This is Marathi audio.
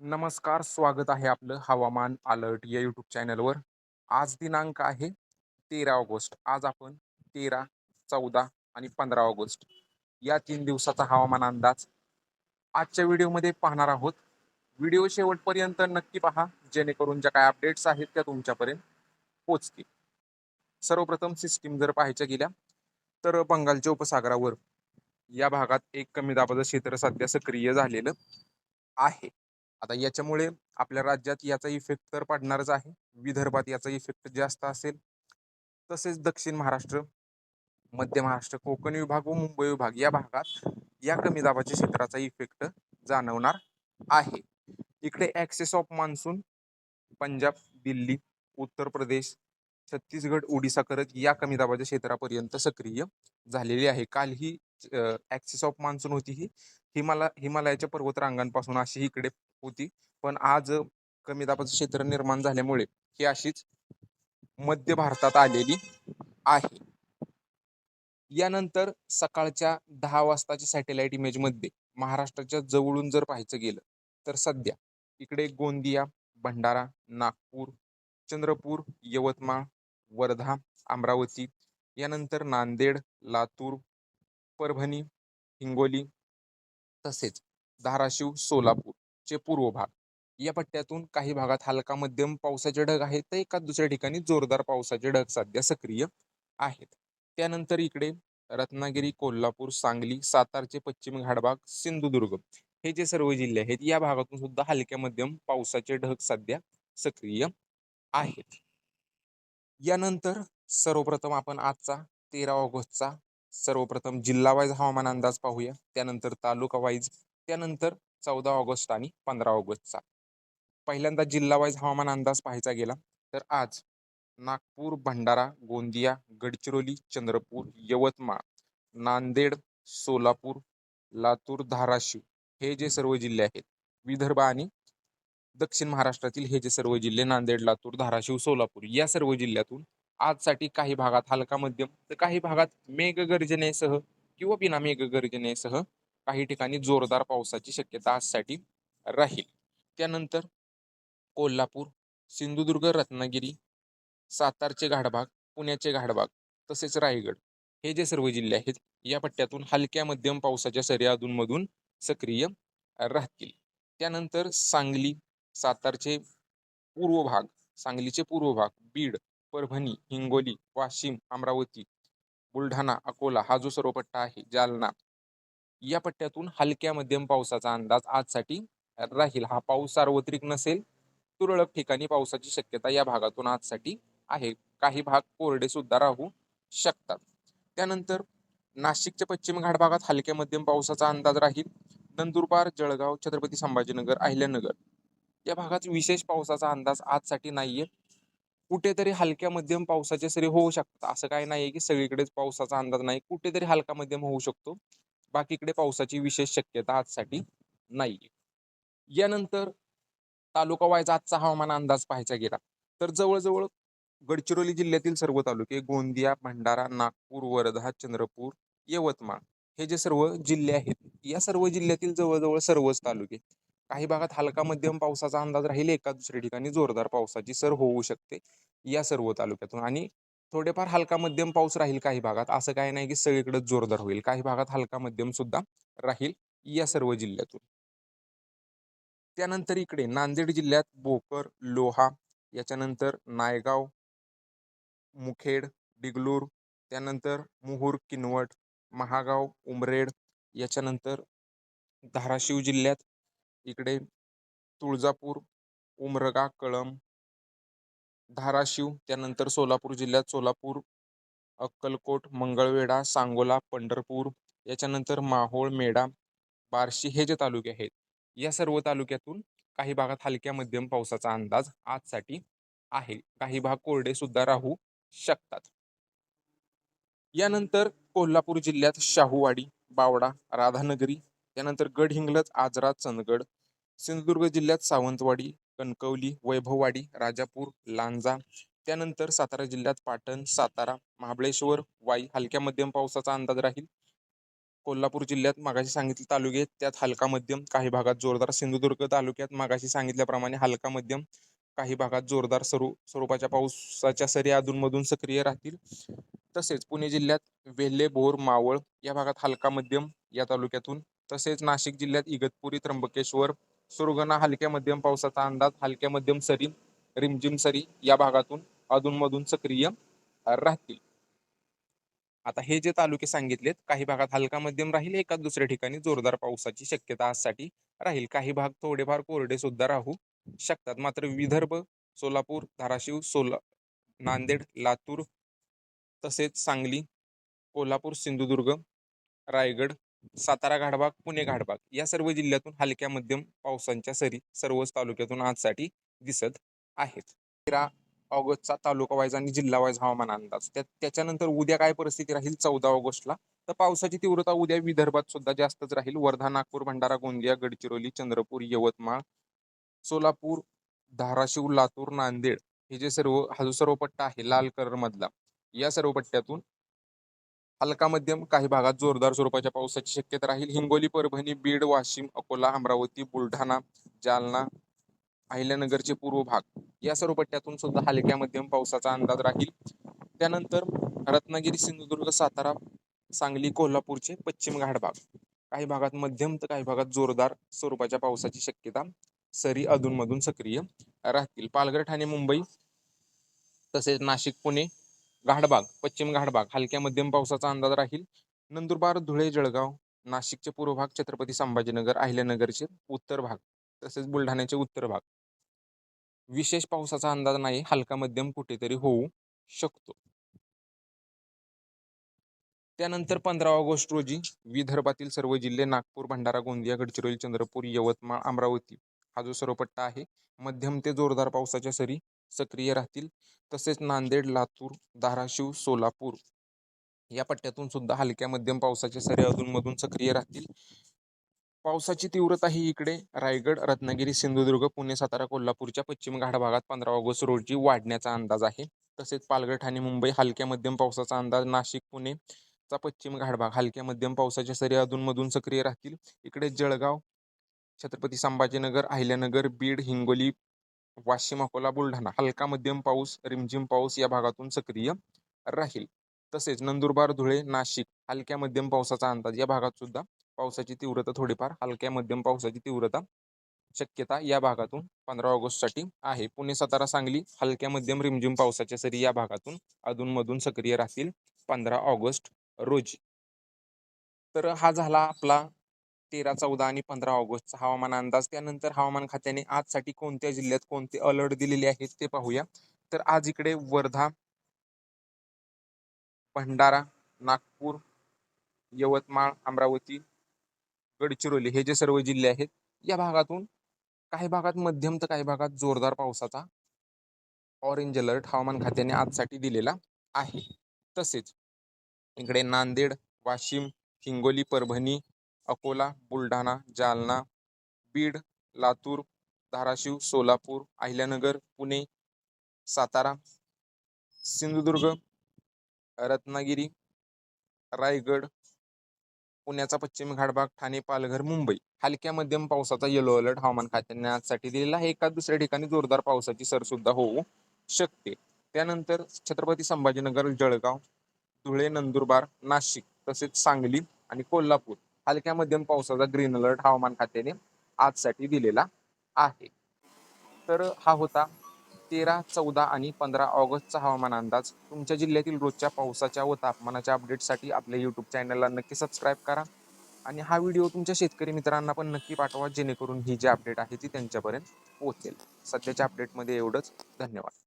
नमस्कार स्वागत आहे आपलं हवामान अलर्ट या यूट्यूब चॅनलवर. आज दिनांक आहे तेरा ऑगस्ट. आज आपण तेरा चौदा आणि पंधरा ऑगस्ट या तीन दिवसाचा हवामान अंदाज आजच्या व्हिडिओमध्ये पाहणार आहोत. व्हिडिओ शेवटपर्यंत नक्की पहा जेणेकरून ज्या काय अपडेट्स आहेत त्या तुमच्यापर्यंत पोचतील सर्वप्रथम सिस्टीम जर पाहायच्या गेल्या तर बंगालच्या उपसागरावर या भागात एक कमी दाबाचं क्षेत्र सध्या सक्रिय झालेलं आहे. आता याच्यामुळे आपल्या राज्यात याचा इफेक्ट तर पडणारच आहे. विदर्भात याचा इफेक्ट जास्त असेल. तसेच दक्षिण महाराष्ट्र मध्य महाराष्ट्र कोकण विभाग व मुंबई विभाग या भागात या कमी दाबाच्या क्षेत्राचा इफेक्ट जाणवणार आहे. इकडे access of monsoon Punjab Delhi Uttar Pradesh Chhattisgarh Odisha करत या कमी दाबाच्या क्षेत्रापर्यंत सक्रिय झालेली आहे. काल ही ॲक्सिस ऑफ मान्सून होती ही हिमाला हिमालयाच्या पर्वतरांगांपासून अशी इकडे होती. पण आज कमी दाबाचं क्षेत्र निर्माण झाल्यामुळे ही अशीच मध्य भारतात आलेली आहे. यानंतर सकाळच्या दहा वाजताच्या सॅटेलाइट इमेजमध्ये महाराष्ट्राच्या जवळून जर पाहायचं गेलं तर सध्या इकडे गोंदिया भंडारा नागपूर चंद्रपूर यवतमाळ वर्धा अमरावती यानंतर नांदेड लातूर परभणी हिंगोली तसेच धाराशिव सोलापूर. चे पूर्व भाग. या पट्ट्यातून काही भागात हलका मध्यम पावसाचे ढग आहेत तर एका दुसऱ्या ठिकाणी जोरदार पावसाचे ढग सध्या सक्रिय आहेत. त्यानंतर इकडे रत्नागिरी कोल्हापूर सांगली सातारचे पश्चिम घाटभाग सिंधुदुर्ग हे जे सर्व जिल्हे आहेत या भागातून सुद्धा हलक्या मध्यम पावसाचे ढग सध्या सक्रिय आहेत. यानंतर सर्वप्रथम आपण आजचा तेरा ऑगस्टचा सर्वप्रथम जिल्हा वाईज हवामान अंदाज पाहूया. त्यानंतर तालुका वाईज त्यानंतर चौदा ऑगस्ट आणि पंधरा ऑगस्टचा. पहिल्यांदा जिल्हावाईज हवामान अंदाज पाहायचा गेला तर आज नागपूर भंडारा गोंदिया गडचिरोली चंद्रपूर यवतमाळ नांदेड सोलापूर लातूर धाराशिव हे जे सर्व जिल्हे आहेत विदर्भ आणि दक्षिण महाराष्ट्रातील हे जे सर्व जिल्हे नांदेड लातूर धाराशिव सोलापूर या सर्व जिल्ह्यातून आजसाठी काही भागात हलका मध्यम तर काही भागात मेघगर्जनेसह किंवा बिना मेघगर्जनेसह काही ठिकाणी जोरदार पावसाची शक्यता आजसाठी राहील. त्यानंतर कोल्हापूर सिंधुदुर्ग रत्नागिरी सातारचे घाटभाग पुण्याचे घाटभाग तसेच रायगड हे जे सर्व जिल्हे आहेत या पट्ट्यातून हलक्या मध्यम पावसाच्या सरी अधूनमधून सक्रिय राहतील. त्यानंतर सांगली सातारचे पूर्व भाग सांगलीचे पूर्व भाग बीड परभणी हिंगोली वाशिम अमरावती बुलढाणा अकोला हा जो सर्व पट्टा आहे जालना या पट्ट्यातून हलक्या मध्यम पावसाचा अंदाज आजसाठी राहील. हा पाऊस सार्वत्रिक नसेल तुरळक ठिकाणी पावसाची शक्यता या भागातून आजसाठी आहे. काही भाग कोरडे सुद्धा राहू शकतात. त्यानंतर नाशिकच्या पश्चिम घाट भागात हलक्या मध्यम पावसाचा अंदाज राहील. नंदुरबार जळगाव छत्रपती संभाजीनगर अहिल्यानगर या भागात विशेष पावसाचा अंदाज आजसाठी नाहीये. कुठेतरी हलक्या मध्यम पावसाचे सरी होऊ शकतात. असं काही नाहीये की सगळीकडेच पावसाचा अंदाज नाही. कुठेतरी हलका मध्यम होऊ शकतो. बाकीकडे पावसाची विशेष शक्यता आजसाठी नाही यानंतर तालुका वाईज आजचा हवामान अंदाज पाहायचा गेला तर जवळजवळ गडचिरोली जिल्ह्यातील सर्व तालुके गोंदिया भंडारा नागपूर वर्धा चंद्रपूर यवतमाळ हे जे सर्व जिल्हे आहेत या सर्व जिल्ह्यातील जवळजवळ सर्वच तालुके काही भागात हलका मध्यम पावसाचा अंदाज राहील एका दुसऱ्या ठिकाणी जोरदार पावसाची सर होऊ शकते या सर्व तालुक्यातून आणि थोडेफार हलका मध्यम पाऊस राहील काही भागात. असं काही नाही की सगळीकडे जोरदार होईल. काही भागात हलका मध्यम सुद्धा राहील या सर्व जिल्ह्यातून. त्यानंतर इकडे नांदेड जिल्ह्यात भोकर लोहा याच्यानंतर नायगाव मुखेड डिगलूर त्यानंतर मुहूर किनवट महागाव उमरेड याच्यानंतर धाराशिव जिल्ह्यात इकडे तुळजापूर उमरगा कळम धाराशिव त्यानंतर सोलापूर जिल्ह्यात सोलापूर अक्कलकोट मंगळवेढा सांगोला पंढरपूर याच्यानंतर माहोळ मेढा बार्शी हे जे तालुके आहेत या सर्व तालुक्यातून काही भागात हलक्या मध्यम पावसाचा अंदाज आजसाठी आहे. काही भाग कोरडे सुद्धा राहू शकतात. यानंतर कोल्हापूर जिल्ह्यात शाहूवाडी बावडा राधानगरी त्यानंतर गडहिंग्लज आजरा चंदगड सिंधुदुर्ग जिल्ह्यात सावंतवाडी कणकवली वैभववाडी राजापूर लांजा त्यानंतर सातारा जिल्ह्यात पाटण सातारा महाबळेश्वर वाई हलक्या मध्यम पावसाचा अंदाज राहील. कोल्हापूर जिल्ह्यात मागाशी सांगितले तालुके त्यात हलका मध्यम काही भागात जोरदार सिंधुदुर्ग तालुक्यात मागाशी सांगितल्याप्रमाणे हलका मध्यम काही भागात जोरदार सरू स्वरूपाच्या पावसाच्या सरी अधूनमधून सक्रिय राहतील. तसेच पुणे जिल्ह्यात वेल्हे बोर मावळ या भागात हलका मध्यम या तालुक्यातून तसेच नाशिक जिल्ह्यात इगतपुरी त्र्यंबकेश्वर सुरगणा हलक्या मध्यम पावसाचा अंदाज हलक्या मध्यम सरी रिमझिम सरी या भागातून अधूनमधून सक्रिय राहतील. आता हे जे तालुके सांगितलेत काही भागात हलका मध्यम राहील एका दुसऱ्या ठिकाणी जोरदार पावसाची शक्यता आजसाठी राहील. काही भाग थोडेफार कोरडे सुद्धा राहू शकतात. मात्र विदर्भ सोलापूर धाराशिव सोला नांदेड लातूर तसेच सांगली कोल्हापूर सिंधुदुर्ग रायगड सातारा घाटबाग पुणे घाटबाग या सर्व जिल्ह्यातून हलक्या मध्यम पावसांच्या सरी सर्वच तालुक्यातून आजसाठी दिसत आहेत. तेरा ऑगस्टचा तालुका वाईज आणि जिल्हा वाईज हवामान अंदाज. त्या त्याच्यानंतर उद्या काय परिस्थिती राहील? चौदा ऑगस्टला. तर पावसाची तीव्रता उद्या विदर्भात सुद्धा जास्तच राहील. वर्धा नागपूर भंडारा गोंदिया गडचिरोली चंद्रपूर यवतमाळ सोलापूर धाराशिव लातूर नांदेड हे जे सर्व हा जो सर्व पट्टा आहे लाल कलर मधला या सर्व पट्ट्यातून हलका मध्यम काही भागात जोरदार स्वरूपाच्या पावसाची शक्यता राहील. हिंगोली परभणी बीड वाशिम अकोला अमरावती बुलढाणा जालना अहिल्यानगरचे पूर्व भाग. या सर्व पट्ट्यातून सुद्धा हलक्या मध्यम पावसाचा अंदाज राहील. त्यानंतर रत्नागिरी सिंधुदुर्ग सातारा सांगली कोल्हापूरचे पश्चिम घाट भाग. काही भागात मध्यम तर काही भागात जोरदार स्वरूपाच्या पावसाची शक्यता सरी अधूनमधून सक्रिय राहतील. पालघर ठाणे मुंबई तसेच नाशिक पुणे घाटबाग पश्चिम घाटबाग हलक्या मध्यम पावसाचा अंदाज राहील. नंदुरबार धुळे जळगाव नाशिकचे पूर्व भाग छत्रपती संभाजीनगर अहिल्यानगरचे उत्तर भाग तसेच बुलढाण्याचे उत्तर भाग. विशेष पावसाचा अंदाज नाही हलका मध्यम कुठेतरी होऊ शकतो. त्यानंतर पंधरा ऑगस्ट रोजी विदर्भातील सर्व जिल्हे नागपूर भंडारा गोंदिया गडचिरोली चंद्रपूर यवतमाळ अमरावती हा जो सरोपट्टा आहे मध्यम ते जोरदार पावसाच्या सरी सक्रिय राहतील. तसेच नांदेड लातूर धाराशिव सोलापूर या पट्ट्यातून सुद्धा हलक्या मध्यम पावसाच्या सरी अधूनमधून सक्रिय राहतील. पावसाची तीव्रता ही इकडे रायगड रत्नागिरी सिंधुदुर्ग पुणे सातारा कोल्हापूरच्या पश्चिम घाट भागात पंधरा ऑगस्ट रोजी वाढण्याचा अंदाज आहे. तसेच पालघर ठाणे मुंबई हलक्या मध्यम पावसाचा अंदाज नाशिक पुणे चा पश्चिम घाट भाग हलक्या मध्यम पावसाच्या सरी अधूनमधून सक्रिय राहतील. इकडे जळगाव छत्रपती संभाजीनगर अहिल्यानगर बीड हिंगोली वाशिम अकोला बुलढाणा. हलका मध्यम पाऊस रिमझिम पाऊस या भागातून सक्रिय राहील. तसेच नंदुरबार धुळे नाशिक हलक्या मध्यम पावसाचा अंदाज या भागात सुद्धा पावसाची तीव्रता थोडीफार हलक्या मध्यम पावसाची तीव्रता शक्यता या भागातून पंधरा ऑगस्टसाठी आहे. पुणे सातारा सांगली हलक्या मध्यम रिमझिम पावसाच्या सरी या भागातून अधूनमधून सक्रिय राहतील पंधरा ऑगस्ट रोजी. तर हा झाला आपला तेरा चौदा आणि पंधरा ऑगस्टचा हवामान अंदाज. त्यानंतर हवामान खात्याने आजसाठी कोणत्या जिल्ह्यात कोणते अलर्ट दिलेले आहेत ते पाहूया. तर आज इकडे वर्धा भंडारा नागपूर यवतमाळ अमरावती गडचिरोली हे जे सर्व जिल्हे आहेत या भागातून काही भागात मध्यम तर काही भागात जोरदार पावसाचा ऑरेंज अलर्ट हवामान खात्याने आजसाठी दिलेला आहे. तसेच इकडे नांदेड वाशिम हिंगोली परभणी अकोला बुलढाणा जालना बीड लातूर धाराशिव सोलापूर अहिल्यानगर पुणे सातारा सिंधुदुर्ग रत्नागिरी रायगड पुण्याचा पश्चिम घाटभाग ठाणे पालघर मुंबई. हलक्या मध्यम पावसाचा येलो अलर्ट हवामान खात्याने आजसाठी दिलेला आहे. एका दुसऱ्या ठिकाणी जोरदार पावसाची सर सुद्धा होऊ शकते. त्यानंतर छत्रपती संभाजीनगर जळगाव धुळे नंदुरबार नाशिक तसेच सांगली आणि कोल्हापूर. हलक्या मध्यम पावसाचा ग्रीन अलर्ट हवामान खात्याने आजसाठी दिलेला आहे. तर हा होता तेरा चौदा आणि पंधरा ऑगस्टचा हवामान अंदाज. तुमच्या जिल्ह्यातील रोजच्या पावसाच्या व तापमानाच्या अपडेटसाठी आपल्या यूट्यूब चॅनलला नक्की सबस्क्राईब करा. आणि हा व्हिडिओ तुमच्या शेतकरी मित्रांना पण नक्की पाठवा जेणेकरून ही जी अपडेट आहे ती त्यांच्यापर्यंत पोहोचेल. सध्याच्या अपडेटमध्ये एवढंच. धन्यवाद.